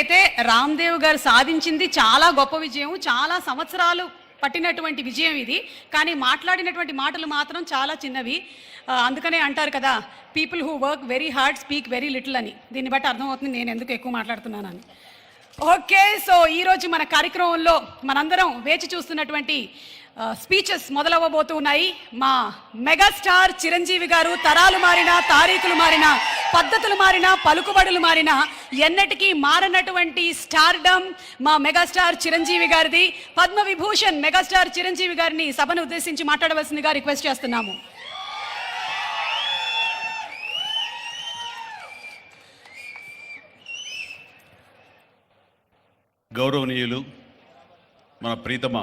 చూసినట్లయితే రామ్దేవ్ గారు సాధించింది చాలా గొప్ప విజయం చాలా సంవత్సరాలు పట్టినటువంటి విజయం ఇది. కానీ మాట్లాడినటువంటి మాటలు మాత్రం చాలా చిన్నవి. అందుకనే అంటారు కదా people who work very hard speak very little అని. దీన్ని బట్టి అర్థమవుతుంది నేను ఎందుకు ఎక్కువ మాట్లాడుతున్నానని. ఓకే సో ఈరోజు మన కార్యక్రమంలో మనందరం వేచి చూస్తున్నటువంటి స్పీచెస్ మొదలవ్వబోతూ ఉన్నాయి మా మెగాస్టార్ చిరంజీవి గారు తరాలు మారిన తారీఖులు మారిన పద్ధతులు మారిన పలుకుబడులు మారిన ఎన్నటికీ మారనటువంటి స్టార్డమ్ మా మెగాస్టార్ చిరంజీవి గారిది. పద్మ విభూషణ్ మెగాస్టార్ చిరంజీవి గారిని సభను ఉద్దేశించి మాట్లాడవలసిందిగా రిక్వెస్ట్ చేస్తున్నాము. గౌరవనీయులు మన ప్రీతమ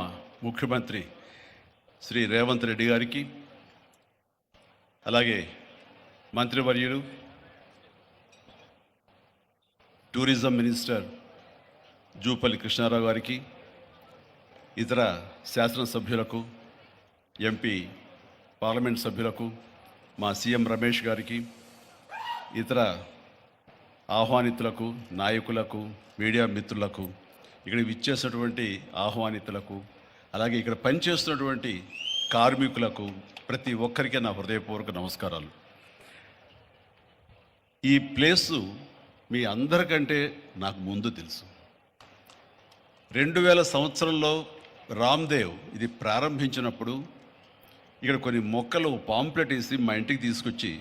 ముఖ్యమంత్రి శ్రీ రేవంత్ రెడ్డి గారికి అలాగే మంత్రివర్యులు టూరిజం మినిస్టర్ జూపల్లి కృష్ణారావు గారికి ఇతర శాసనసభ్యులకు ఎంపీ పార్లమెంట్ సభ్యులకు మా సీఎం రమేష్ గారికి ఇతర ఆహ్వానితులకు నాయకులకు మీడియా మిత్రులకు ఇక్కడ విచ్చేసినటువంటి ఆహ్వానితులకు అలాగే ఇక్కడ పనిచేస్తున్నటువంటి కార్మికులకు ప్రతి ఒక్కరికి నా హృదయపూర్వక నమస్కారాలు. ఈ ప్లేసు మీ అందరికంటే నాకు ముందు తెలుసు. రెండు వేల సంవత్సరంలో రామ్దేవ్ ఇది ప్రారంభించినప్పుడు ఇక్కడ కొన్ని మొక్కలు పాంప్లెట్ వేసి మా ఇంటికి తీసుకొచ్చి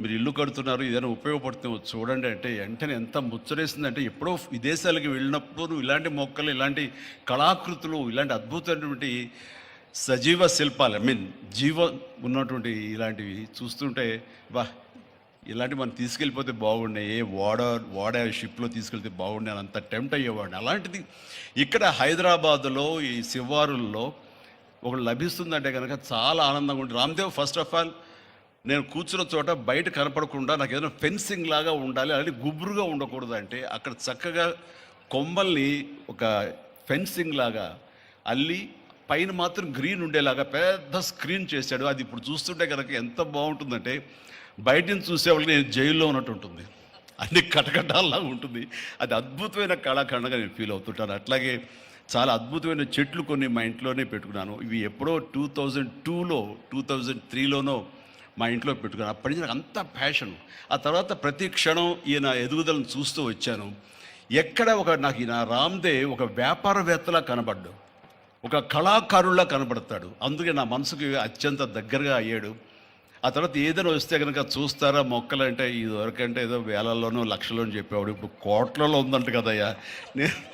మీరు ఇల్లు కడుతున్నారు ఏదైనా ఉపయోగపడుతుందో చూడండి అంటే వెంటనే ఎంత ముచ్చరేసిందంటే ఎప్పుడో విదేశాలకు వెళ్ళినప్పుడు ఇలాంటి మొక్కలు ఇలాంటి కళాకృతులు ఇలాంటి అద్భుతమైనటువంటి సజీవ శిల్పాలు ఐ మీన్ జీవ ఉన్నటువంటి ఇలాంటివి చూస్తుంటే వా ఇలాంటి మనం తీసుకెళ్ళిపోతే బాగుండే ఏ ఓడ ఓడ షిప్లో తీసుకెళ్తే బాగుండే అని అంత టెంప్ట్ అయ్యేవాడిని. అలాంటిది ఇక్కడ హైదరాబాదులో ఈ శివారుల్లో ఒకటి లభిస్తుందంటే కనుక చాలా ఆనందంగా ఉంటుంది. రామ్దేవ్ ఫస్ట్ ఆఫ్ ఆల్ నేను కూర్చున్న చోట బయట కనపడకుండా నాకు ఏదైనా ఫెన్సింగ్ లాగా ఉండాలి అలాంటి గుబురుగా ఉండకూడదు అంటే అక్కడ చక్కగా కొమ్మల్ని ఒక ఫెన్సింగ్ లాగా అల్లి పైన మాత్రం గ్రీన్ ఉండేలాగా పెద్ద స్క్రీన్ చేశాడు. అది ఇప్పుడు చూస్తుంటే కనుక ఎంత బాగుంటుందంటే బయట నుంచి చూసేవాళ్ళకి నేను జైల్లో ఉన్నట్టు ఉంటుంది. అన్ని కటకటాల్లా ఉంటుంది. అది అద్భుతమైన కళాఖండగా నేను ఫీల్ అవుతుంటాను. అట్లాగే చాలా అద్భుతమైన చెట్లు కొన్ని మా ఇంట్లోనే పెట్టుకున్నాను. ఇవి ఎప్పుడో టూ థౌజండ్ టూలో టూ థౌజండ్ త్రీలోనో మా ఇంట్లో పెట్టుకున్నాను. అప్పటి నుంచి నాకు అంత ప్యాషన్ ఆ తర్వాత ప్రతి క్షణం ఈయన ఎదుగుదలను చూస్తూ వచ్చాను. ఎక్కడ ఒక నాకు ఈయన రామ్దేవ్ ఒక వ్యాపారవేత్తలా కనబడ్డు ఒక కళాకారుల్లా కనబడతాడు. అందుకే నా మనసుకి అత్యంత దగ్గరగా అయ్యాడు. ఆ తర్వాత ఏదైనా వస్తే కనుక చూస్తారా? మొక్కలు అంటే ఇదివరకంటే ఏదో వేలల్లోనో లక్షల్లోనూ చెప్పేవాడు. ఇప్పుడు కోట్లలో ఉందంట కదయ్యా. నేను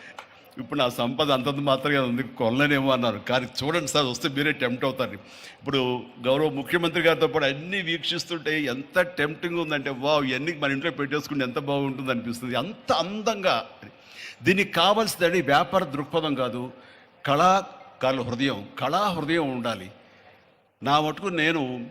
ఇప్పుడు నా సంపద అంతంత మాత్రమే ఉంది. కొనలేనేమో అన్నారు. కానీ చూడండి సార్ వస్తే మీరే టెంప్ట్ అవుతారు. ఇప్పుడు గౌరవ ముఖ్యమంత్రి గారితో పాటు అన్నీ వీక్షిస్తుంటే ఎంత టెంప్టింగ్ ఉందంటే వావ్ ఇవన్నీ మన ఇంట్లో పెట్టేసుకుంటే ఎంత బాగుంటుంది అనిపిస్తుంది. అంత అందంగా. దీనికి కావాల్సిందని వ్యాపార దృక్పథం కాదు. కళాకారుల హృదయం. కళా హృదయం ఉండాలి. నా మటుకు నేను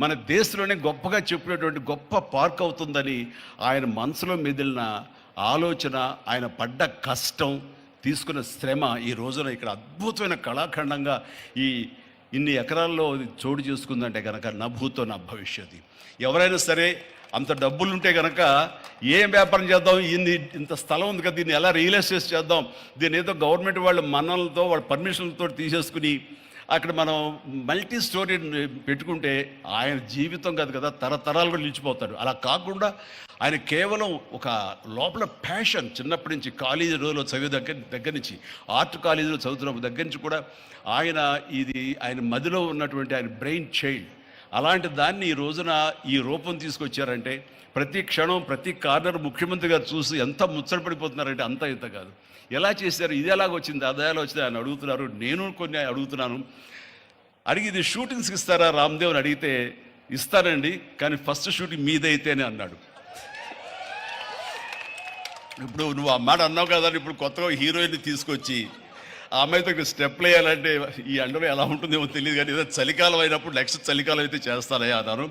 మన దేశంలోనే గొప్పగా చెప్పినటువంటి గొప్ప పార్క్ అవుతుందని ఆయన మనసులో మెదిలిన ఆలోచన ఆయన పడ్డ కష్టం తీసుకున్న శ్రమ ఈ రోజున ఇక్కడ అద్భుతమైన కళాఖండంగా ఈ ఇన్ని ఎకరాల్లో చోటు చేసుకుందంటే కనుక నా భూతో నా భవిష్యత్తు. ఎవరైనా సరే అంత డబ్బులు ఉంటే కనుక ఏం వ్యాపారం చేద్దాం? ఇన్ని ఇంత స్థలం ఉంది కదా దీన్ని ఎలా రియల్ ఎస్టేట్ చేద్దాం? దీన్ని ఏదో గవర్నమెంట్ వాళ్ళ మన్నలతో వాళ్ళ పర్మిషన్లతో తీసేసుకుని అక్కడ మనం మల్టీ స్టోరీ పెట్టుకుంటే ఆయన జీవితం కాదు కదా తరతరాలు కూడా నిలిచిపోతాడు అలా కాకుండా ఆయన కేవలం ఒక లోపల ప్యాషన్ చిన్నప్పటి నుంచి కాలేజీ రోజులో చదివే దగ్గర దగ్గర నుంచి ఆర్ట్ కాలేజీలో చదువుతున్న దగ్గర నుంచి కూడా ఆయన ఇది ఆయన మదిలో ఉన్నటువంటి ఆయన బ్రెయిన్ చైల్డ్ అలాంటి దాన్ని ఈ రోజున ఈ రూపం తీసుకొచ్చారంటే ప్రతి క్షణం ప్రతి కార్నర్ ముఖ్యమంత్రి గారు చూసి ఎంత ముచ్చటపడిపోతున్నారంటే అంత ఇంత కాదు. ఎలా చేశారు? ఇది ఎలాగ వచ్చింది? అది వచ్చింది? అని అడుగుతున్నారు. నేను కొన్ని అడుగుతున్నాను. అడిగి ఇది షూటింగ్స్కి ఇస్తారా? రామ్దేవ్ అని అడిగితే ఇస్తానండి కానీ ఫస్ట్ షూటింగ్ మీదైతేనే అన్నాడు. ఇప్పుడు నువ్వు ఆ మాట అన్నావు కదా ఇప్పుడు కొత్తగా హీరోయిన్ తీసుకొచ్చి అమ్మాయితో ఇక్కడ స్టెప్లు వేయాలంటే ఈ ఎండలో ఎలా ఉంటుందేమో తెలియదు కానీ ఏదో చలికాలం అయినప్పుడు నెక్స్ట్ చలికాలం అయితే చేస్తానయ్యా అన్నారు.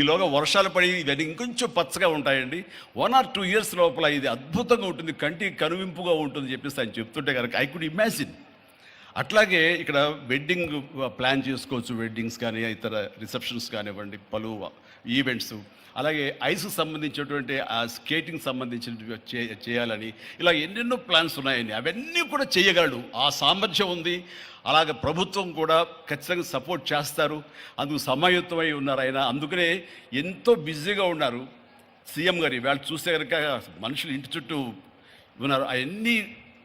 ఈలోగా వర్షాలు పడి ఇవన్నీ ఇంకొంచెం పచ్చగా ఉంటాయండి. వన్ ఆర్ టూ ఇయర్స్ లోపల ఇది అద్భుతంగా ఉంటుంది. కంటికి కనువింపుగా ఉంటుంది చెప్పేసి ఆయన చెప్తుంటే కనుక ఐ కుడ్ ఇమాజిన్ అట్లాగే ఇక్కడ వెడ్డింగ్ ప్లాన్ uh, చేసుకోవచ్చు. వెడ్డింగ్స్ కానీ ఇతర రిసెప్షన్స్ కానివ్వండి పలు ఈవెంట్స్ అలాగే ఐస్కి సంబంధించినటువంటి ఆ స్కేటింగ్ సంబంధించినటువంటి చే- చేయాలని ఇలా ఎన్నెన్నో ప్లాన్స్ ఉన్నాయని అవన్నీ కూడా చేయగలడు. ఆ సామర్థ్యం ఉంది. అలాగే ప్రభుత్వం కూడా ఖచ్చితంగా సపోర్ట్ చేస్తారు. అందుకు సమాయుత్తమై ఉన్నారు ఆయన. అందుకనే ఎంతో బిజీగా ఉన్నారు. సీఎం గారు ఇవాళ చూస్తే కనుక మనుషులు ఇంటి చుట్టూ ఉన్నారు. అవన్నీ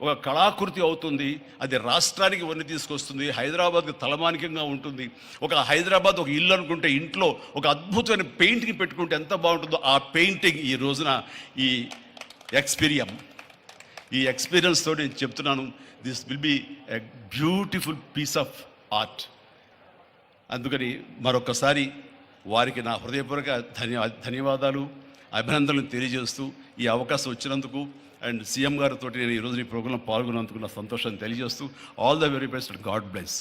ఒక కళాకృతి అవుతుంది అది రాష్ట్రానికి వన్ని తీసుకొస్తుంది హైదరాబాద్కి తలమానికంగా ఉంటుంది. ఒక హైదరాబాద్ ఒక ఇల్లు అనుకుంటే ఇంట్లో ఒక అద్భుతమైన పెయింటింగ్ పెట్టుకుంటే ఎంత బాగుంటుందో ఆ పెయింటింగ్ ఈ రోజున ఈ ఎక్స్పీరియం. ఈ ఎక్స్పీరియన్స్తో నేను చెప్తున్నాను this will be a beautiful piece of art. అందుకని మరొకసారి వారికి నా హృదయపూర్వక ధన్యవా ధన్యవాదాలు. అభినందనలు తెలియజేస్తూ ఈ అవకాశం వచ్చినందుకు అండ్ సీఎం గారితో నేను ఈరోజు ఈ ప్రోగ్రాంలో పాల్గొన్నందుకు నా సంతోషాన్ని తెలియజేస్తూ. All the very best God bless